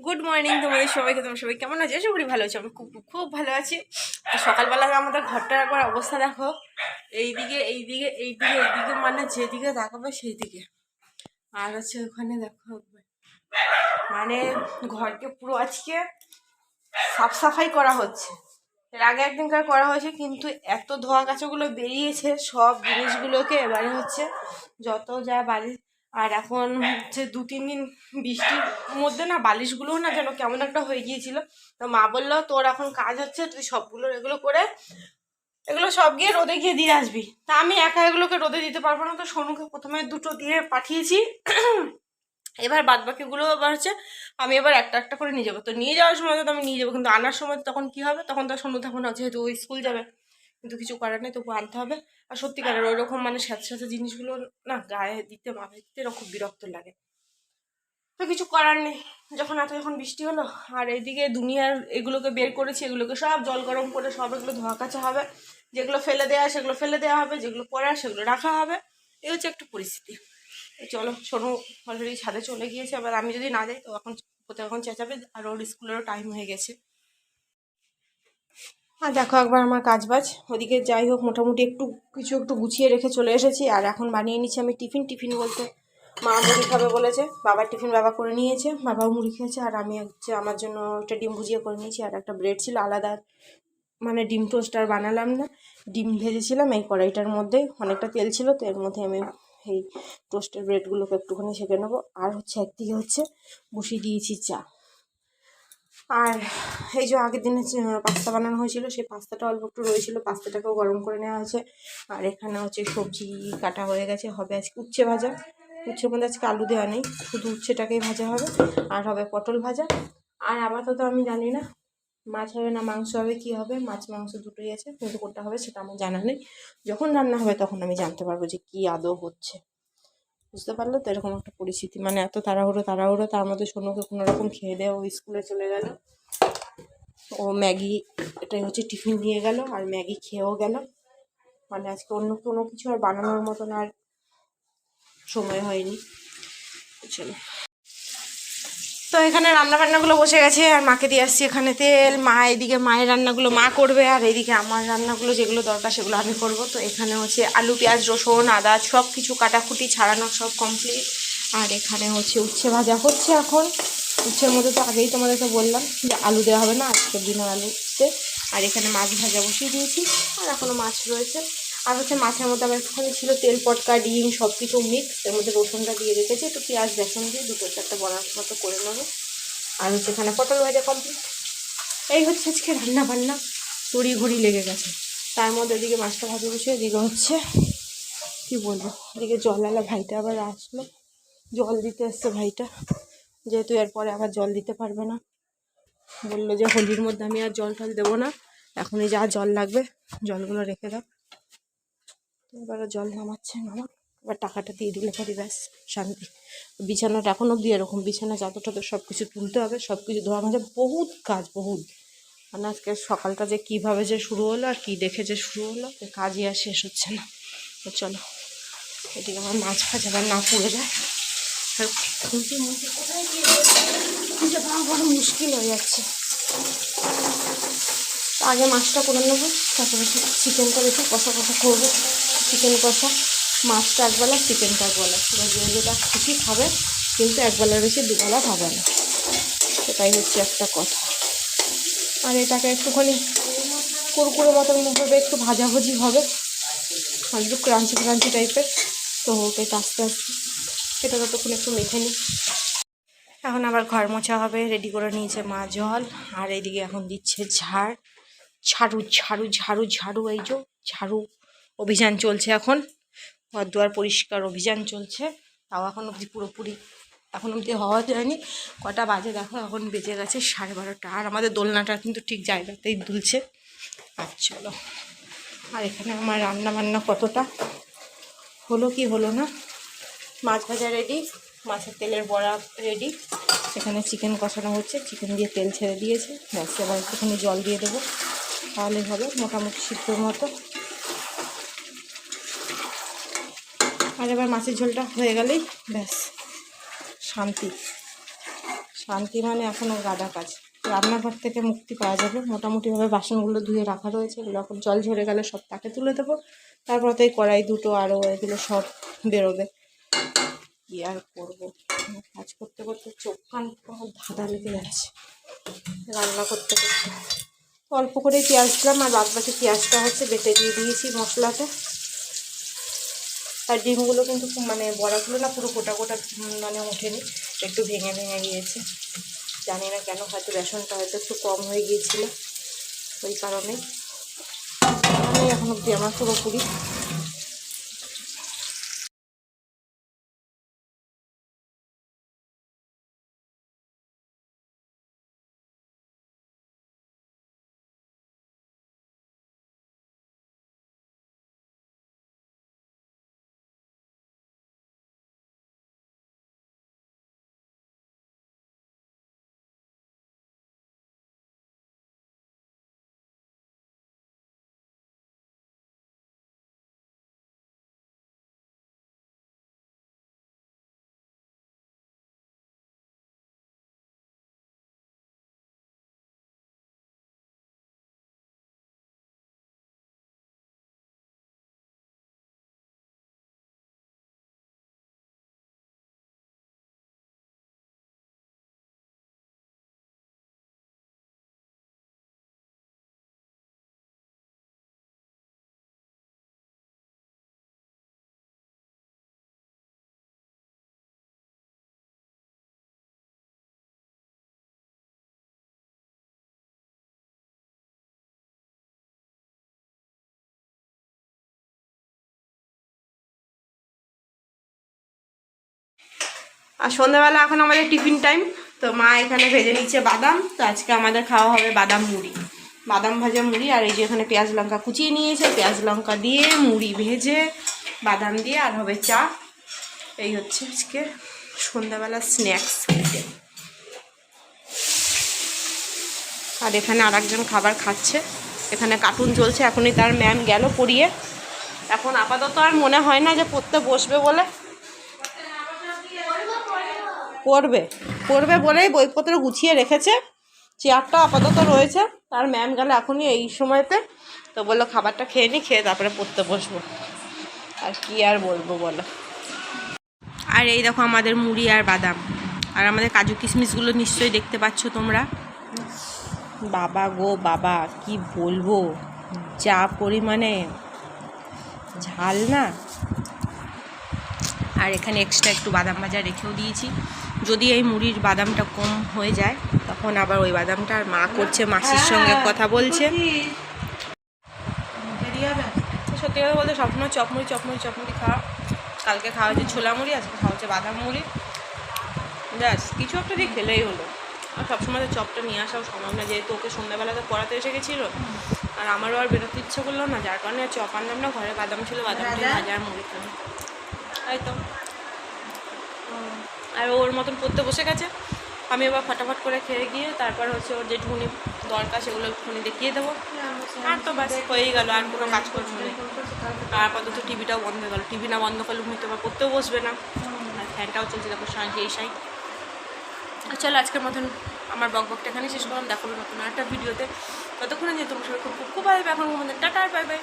Good morning তোমাদের সবাইকে, তোমার সবাই কেমন আছে? আশা করি ভালো আছো। আমি খুব খুব ভালো আছি। তো সকালবেলা আমাদের ঘরটার একবার অবস্থা দেখো। এইদিকে এইদিকে এইদিকে এইদিকে মানে যেদিকে তাকাবে সেই দিকে আর হচ্ছে ওখানে দেখো মানে ঘরকে পুরো আজকে সাফ সাফাই করা হচ্ছে। এর আগে একদিনকার করা হয়েছে, কিন্তু এত ধোয়া কাচাগুলো বেরিয়েছে, সব জিনিসগুলোকে এবারে হচ্ছে যত যা বালিশ আর এখন হচ্ছে দু, তিন দিন বৃষ্টির মধ্যে না বালিশগুলোও না যেন কেমন একটা হয়ে গিয়েছিল। তো মা বলল, তোর এখন কাজ হচ্ছে, তুই সবগুলো এগুলো করে, এগুলো সব গিয়ে রোদে গিয়ে দিয়ে আসবি। তা আমি একা এগুলোকে রোদে দিতে পারব না, তো সোনুকে প্রথমে দুটো দিয়ে পাঠিয়েছি। এবার বাদ বাকিগুলো এবার হচ্ছে আমি এবার একটা একটা করে নিয়ে যাব। তো নিয়ে যাওয়ার সময় তো আমি নিয়ে যাব, কিন্তু আনার সময় তখন কি হবে? তখন তো সোনু তখন যেহেতু ওই স্কুল যাবে। কিন্তু কিছু করার নেই তবু আনতে হবে। আর সত্যিকারের ওই রকম মানে সাথে সাথে জিনিসগুলো না গায়ে দিতে মাথায় দিতে এরকম বিরক্ত লাগে। তো কিছু করার নেই। যখন এত যখন বৃষ্টি হলো, আর এইদিকে দুনিয়ার এগুলোকে বের করেছি, এগুলোকে সব জল গরম করে সব এগুলো ধোয়া কাচা হবে। যেগুলো ফেলে দেওয়া সেগুলো ফেলে দেওয়া হবে, যেগুলো পড়ার সেগুলো রাখা হবে। এই হচ্ছে একটা পরিস্থিতি। চলো, সোনু অলরেডি ছাদে চলে গিয়েছে। আবার আমি যদি না যাই, তো এখন কোথাও এখন চেঁচাবে? আর ওর স্কুলেরও টাইম হয়ে গেছে। আর দেখো একবার আমার কাজ বাজ ওদিকে যাই হোক, মোটামুটি একটু, কিছু একটু গুছিয়ে রেখে চলে এসেছি। আর এখন বানিয়ে নিচ্ছি আমি টিফিন। টিফিন বলতে মা মুড়ি খাবে বলেছে। বাবার টিফিন বাবা করে নিয়েছে, বাবাও মুড়ি খেয়েছে। আর আমি হচ্ছে আমার জন্য একটা ডিম ভুজিয়া করে নিয়েছি। আর একটা ব্রেড ছিল আলাদা। মানে ডিম টোস্ট আর বানালাম না। ডিম ভেজেছিলাম এই কড়াইটার মধ্যেই অনেকটা তেল ছিল, তো এর মধ্যে আমি এই টোস্টের ব্রেডগুলোকে একটুখানি সেঁকে নেব। আর হচ্ছে একদিকে হচ্ছে বসিয়ে দিয়েছি চা। আর এই যে আগের দিনে পাস্তা বানানো হয়েছিল, সেই পাস্তাটা অল্প একটু রয়েছিল। পাস্তাটাকেও গরম করে নেওয়া হয়েছে। আর এখানে হচ্ছে সবজি কাটা হয়ে গেছে। হবে আজকে উচ্ছে ভাজা। উচ্ছের মধ্যে আজকে আলু দেওয়া নেই। শুধু উচ্ছেটাকেই ভাজা হবে। আর হবে পটল ভাজা। আর আপাতত আমি জানি না, মাছ হবে না মাংস হবে, কি হবে? মাছ মাংস দুটোই আছে। কিন্তু কোনটা হবে সেটা আমার জানা নেই। যখন রান্না হবে তখন আমি জানতে পারব যে কী আদৌ হচ্ছে। বুঝতে পারল তো এরকম একটা পরিস্থিতি। মানে এত তাড়াহুড়ো তাড়াহুড়ো, তার মধ্যে সোনুকে কোনো রকম খেয়ে দেয় ও স্কুলে চলে গেল। ও ম্যাগি, এটাই হচ্ছে টিফিন নিয়ে গেল আর ম্যাগি খেয়েও গেল। মানে আজকে অন্য কোনো কিছু আর বানানোর মতন আর সময় হয়নি। চলো। তো এখানে রান্না বান্নাগুলো বসে গেছে, আর মাকে দিয়ে আসছি এখানে তেল, মা এদিকে মায়ের রান্নাগুলো মা করবে, আর এদিকে আমার রান্নাগুলো যেগুলো দরকার সেগুলো আমি করব। তো এখানে হচ্ছে আলু, পেঁয়াজ, রসুন, আদা সব কিছু কাটাকুটি ছাড়ানো সব কমপ্লিট আর এখানে হচ্ছে উচ্ছে ভাজা হচ্ছে এখন। উচ্ছের মধ্যে তো আগেই তোমাদেরকে বললাম যে আলু দেওয়া হবে না, আজকের দিনে আলুতে। আর এখানে মাছ ভাজা বসিয়ে দিয়েছি, আর এখনও মাছ রয়েছে। আর হচ্ছে মাছের মধ্যে আমার একটুখানি ছিল তেল পটকা ডিম সব কিছু মিক্স এর মধ্যে রসুনটা দিয়ে রেখেছি। একটু পেঁয়াজ বেসন দিয়ে দুটো চারটে বড়ার মতো করে নেব। আর হচ্ছে এখানে পটল ভাজা কমপ্লিট এই হচ্ছে আজকে রান্না বান্না তড়ি ঘড়ি লেগে গেছে। তার মধ্যে এদিকে মাছটা ভাজা বসে এদিকে হচ্ছে কি বলব এদিকে জলওয়ালা ভাইটা আবার আসলো। জল দিতে এসছে ভাইটা। যেহেতু এরপরে আবার জল দিতে পারবে না। বলল যে হোলির মধ্যে আমি আর জল টল দেবো না। এখনই যা জল লাগবে জলগুলো রেখে দাও। এবারে জল নামাচ্ছে নামা এবার টাকাটা দিয়ে দিলে পরে ব্যাস, শান্তি। বিছানাটা এখন অবধি এরকম, বিছানা চাদর টাদর সব কিছু তুলতে হবে সব কিছু ধোয়া মাঝে বহুত কাজ, বহুত। মানে আজকে সকালটা যে কীভাবে যে শুরু হলো আর কী দেখে যে শুরু হলো কাজই আর শেষ হচ্ছে না। চলো, এদিকে আমার মাছ ফাছ আবার না পুড়ে যায়। আর বড় মুশকিল হয়ে যাচ্ছে। আগে মাছটা করে নেব, তারপরে চিকেনটা বেশি কষা কষা করব। চিকেন কষা। মাছটা একবেলা চিকেনটা একবেলা এবার যে যেটা খুশি খাবে, কিন্তু একবেলার বেশি দুবেলা খাবে না। সেটাই হচ্ছে একটা কথা। আর এটাকে একটুখানি কুরকুরে মতন হবে, একটু ভাজাভুজি হবে। আর একটু ক্রাঞ্চি ক্রাঞ্চি টাইপের। তো এটা আস্তে আস্তে, এটা ততক্ষণ একটু মেখে নিই। এখন আবার ঘর মোছা হবে রেডি করে নিয়েছে মা জল। আর এইদিকে এখন দিচ্ছে ঝাড়। ঝাড়ু ঝাড়ু ঝাড়ু ঝাড়ু, এই যে ঝাড়ু। অভিযান চলছে এখন। ঘর দুয়ার পরিষ্কার অভিযান চলছে। তাও এখন অবধি পুরোপুরি এখন অবধি হওয়া যায়নি। কটা বাজে দেখো, এখন বেজে গেছে সাড়ে বারোটা। আর আমাদের দোলনাটা কিন্তু ঠিক জায়গাতেই দুলছে। আর চলো। আর এখানে আমার রান্না বান্না কতটা? হলো কি হলো না? মাছ ভাজা রেডি মাছের তেলের বড়া রেডি এখানে চিকেন কষানো হচ্ছে। চিকেন দিয়ে তেল ছেড়ে দিয়েছে। ব্যাস, এবার একটুখানি জল দিয়ে দেবো। তাহলে হবে মোটামুটি সিদ্ধর মতো। আর এবার মাছের ঝোলটা হয়ে গেলেই ব্যাস, শান্তি। শান্তি মানে এখনও গাদা কাজ। রান্নাঘর থেকে মুক্তি পাওয়া যাবে। মোটামুটিভাবে বাসনগুলো ধুয়ে রাখা রয়েছে। এগুলো এখন জল ঝরে গেলে সব তাকে তুলে দেবো। তারপর তো এই কড়াই দুটো আরও এগুলো সব বেরোবে। কি আর করব? কাজ করতে করতে চোখ কান ধাঁধা লেগে যাচ্ছে। রান্না করতে করতে। অল্প করে পেঁয়াজ দিলাম আর বাদ বাকি পেঁয়াজটা হচ্ছে বেটে দিয়ে দিয়েছি মশলাতে। আর ডিমগুলো কিন্তু মানে বড়াগুলো না পুরো গোটা গোটা মানে ওঠেনি একটু ভেঙে ভেঙে গিয়েছে। জানি না কেন, হয়তো রেশনটা হয়তো একটু কম হয়ে গিয়েছিল, ওই কারণে এখন অব্দি আমার পুরোপুরি আর সন্ধ্যাবেলা এখন আমাদের টিফিন টাইম, তো মা এখানে ভেজে নিচ্ছে বাদাম। তো আজকে আমাদের খাওয়া হবে বাদাম মুড়ি। বাদাম ভাজা মুড়ি, আর এই যে এখানে পেঁয়াজ লঙ্কা কুচিয়ে নিয়েছে, পেঁয়াজ লঙ্কা দিয়ে মুড়ি ভেজে বাদাম দিয়ে, আর হবে চা। এই হচ্ছে আজকে সন্ধ্যাবেলা স্ন্যাক্স আর এখানে আর খাবার খাচ্ছে। এখানে কার্টুন চলছে, এখনই তার ম্যাম গেল পড়িয়ে। এখন আপাতত আর মনে হয় না যে পড়তে বসবে বলে। পড়বে পড়বে বলেই বইপত্র গুছিয়ে রেখেছে। চেয়ারটা আপাতত রয়েছে। তার ম্যাম গেল এখনই এই সময়তে। তো বলল, খাবারটা খেয়ে নি, খেয়ে তারপরে পড়তে বসবো। আর কি আর বলব বলো। আর এই দেখো আমাদের মুড়ি আর বাদাম। আর আমাদের কাজু কিশমিশগুলো নিশ্চয়ই দেখতে পাচ্ছ তোমরা। বাবা গো বাবা, কি বলব? যা পরিমাণে। ঝাল না? আর এখানে এক্সট্রা একটু বাদাম ভাজা রেখেও দিয়েছি। যদি এই মুড়ির বাদামটা কম হয়ে যায় তখন আবার ওই বাদামটা আর মা করছে মাসির সঙ্গে কথা বলছে। সত্যি কথা বলতে সবসময় চপমুড়ি চপমুড়ি চপমুড়ি খাওয়া। কালকে খাওয়া হচ্ছে ছোলা মুড়ি আজকে খাওয়া হচ্ছে বাদাম মুড়ি। ব্যাস কিছু একটা দিয়ে খেলেই হলো। আর সবসময় তো চপটা নিয়ে আসাও সম্ভব না যেহেতু ওকে সন্ধ্যাবেলাতে পড়াতে এসে গেছিল। আর আমারও আর বেরোতে ইচ্ছে করল না যার কারণে আর চপ আনলাম না ঘরে বাদাম ছিল বাদাম দিয়ে ভাজা আর মুড়ি খালাম তাই তো। আর ওর মতন পড়তে বসে গেছে। আমি আবার ফটাফট করে খেয়ে গিয়ে তারপর হচ্ছে ওর যেটুকুনি দরকার সেগুলো একটুখানি দেখিয়ে দেবো। আর তো ব্যাস, হয়েই গেল, আর কোনো কাজ করব না। আর আপাতত টিভিটাও বন্ধ হয়ে গেল। টিভি না বন্ধ করলে হয়তো আবার পড়তেও বসবে না। আর ফ্যানটাও চলছে, দেখো সাঁঝে এই সাই। চলো, আজকের মতন আমার বক বকটা এখানে শেষ করলাম। দেখো নতুন একটা ভিডিওতে। ততক্ষণে যে তোমার সবাই খুব খুব ভালো এখন টাটা বাই বাই